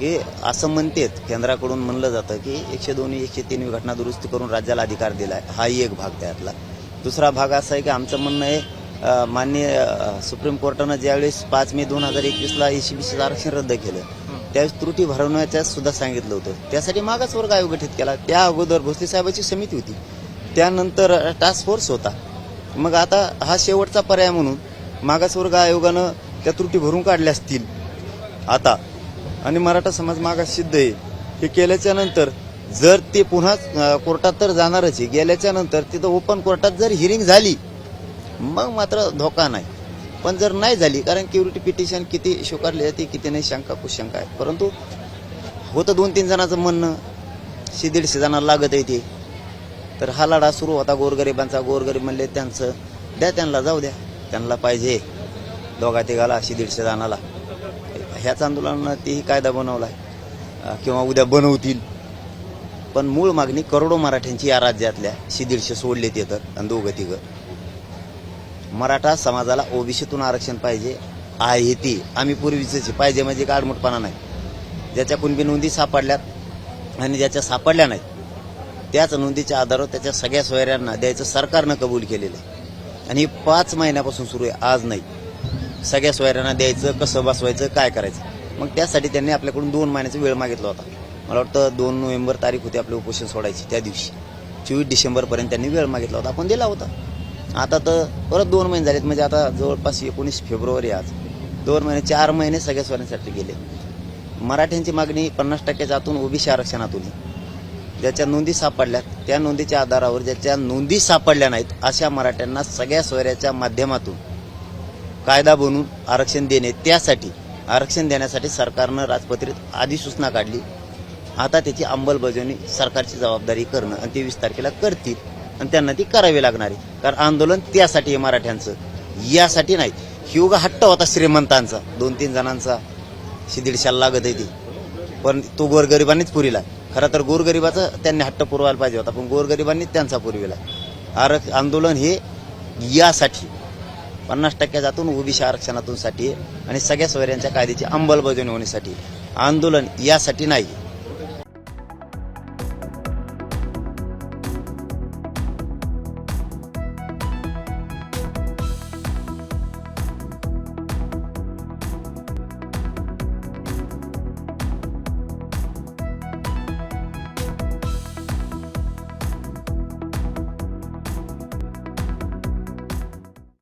हे असं म्हणतेत केंद्राकडून म्हणलं जातं की एकशे दोन एकशे तीन घटना दुरुस्ती करून राज्याला अधिकार दिलाय. हाही एक भाग त्यातला. दुसरा भाग असा आहे की आमचं म्हणणं आहे माननीय सुप्रीम कोर्टानं ज्यावेळेस पाच मे दोन हजार एकवीसला एसीबीसीचं आरक्षण रद्द केलं त्यावेळेस त्रुटी भरवण्याच्या सुद्धा सांगितलं होतं. त्यासाठी मागासवर्ग आयोग गठीत केला. त्या अगोदर भोसले साहेबाची समिती होती. त्यानंतर टास्क फोर्स होता. मग आता हा शेवटचा पर्याय म्हणून मागासवर्ग आयोगानं त्या त्रुटी भरून काढल्या असतील. आता आणि मराठा समाज मागास सिद्ध आहे. हे केल्याच्यानंतर जर ते पुन्हा कोर्टात तर जाणारच आहे. गेल्याच्यानंतर तिथं ओपन कोर्टात जर हिअरिंग झाली मग मात्र धोका नाही. पण जर नाही झाली कारण क्युरिटी पिटिशन किती स्वीकारली जाते किती नाही शंका कुशंका आहे. परंतु होतं दोन तीन जणांचं म्हणणं शे दीडशे जणांना लागत आहे ते. तर हा लढा सुरू होता गोरगरिबांचा. गोरगरीब म्हणले त्यांचं द्या त्यांना जाऊ द्या. त्यांना पाहिजे. दोघा तिघाला अशी दीडशे जणाला ह्याच आंदोलनानं तेही कायदा बनवलाय. आहे किंवा उद्या बनवतील. पण मूळ मागणी करोडो मराठ्यांची या राज्यातल्या शिदीडशे सोडले ते तर आणि दोघं तिघं. मराठा समाजाला ओबीसीतून आरक्षण पाहिजे आहे ती आम्ही पूर्वीच पाहिजे म्हणजे काडमुटपणा नाही. ज्याच्या कुणबी नोंदी सापडल्यात आणि ज्याच्या सापडल्या नाहीत त्याच नोंदीच्या आधारावर त्याच्या सगळ्या सोयऱ्यांना द्यायचं सरकारनं कबूल केलेलं आहे. आणि पाच महिन्यापासून सुरू आहे आज नाही. सगळ्या सोयऱ्यांना द्यायचं कसं बसवायचं काय करायचं. मग त्यासाठी त्यांनी आपल्याकडून दोन महिन्याचा वेळ मागितला होता. मला वाटतं दोन नोव्हेंबर तारीख होती आपले उपोषण सोडायची त्या दिवशी. चोवीस डिसेंबरपर्यंत त्यांनी वेळ मागितला होता. आपण दिला होता. आता तर परत दोन महिने झालेत. म्हणजे आता जवळपास एकोणीस फेब्रुवारी आज. दोन महिने चार महिने सगळ्या सोयऱ्यांसाठी गेले. मराठ्यांची मागणी पन्नास टक्क्याच्या आतून ओबीसी आरक्षणातून ज्याच्या नोंदी सापडल्या त्या नोंदीच्या आधारावर ज्याच्या नोंदी सापडल्या नाहीत अशा मराठ्यांना सगळ्या सोयऱ्याच्या माध्यमातून कायदा बनवून आरक्षण देणे त्यासाठी आरक्षण देण्यासाठी सरकारनं राजपत्रित आधी सूचना काढली. आता त्याची अंमलबजावणी सरकारची जबाबदारी करणं आणि ते वीस तारखेला करतील आणि त्यांना ती करावी लागणार आहे. कारण आंदोलन त्यासाठी आहे मराठ्यांचं. यासाठी नाही. हिवगा हट्ट होता श्रीमंतांचा. दोन तीन जणांचा. शे दीडशाला लागत आहे ती. पण तो गोरगरिबांनीच पुरीला. खरं तर गोरगरिबाचा त्यांनी हट्ट पुरवायला पाहिजे होता पण गोरगरिबांनीच त्यांचा पुरविला. आरक्ष आंदोलन हे यासाठी. पन्नास टक्क्याच्यातून ओबीसी आरक्षणातून साठी आणि सगळ्या सोयऱ्यांच्या कायद्याची अंमलबजावणी होण्यासाठी. आंदोलन यासाठी नाही.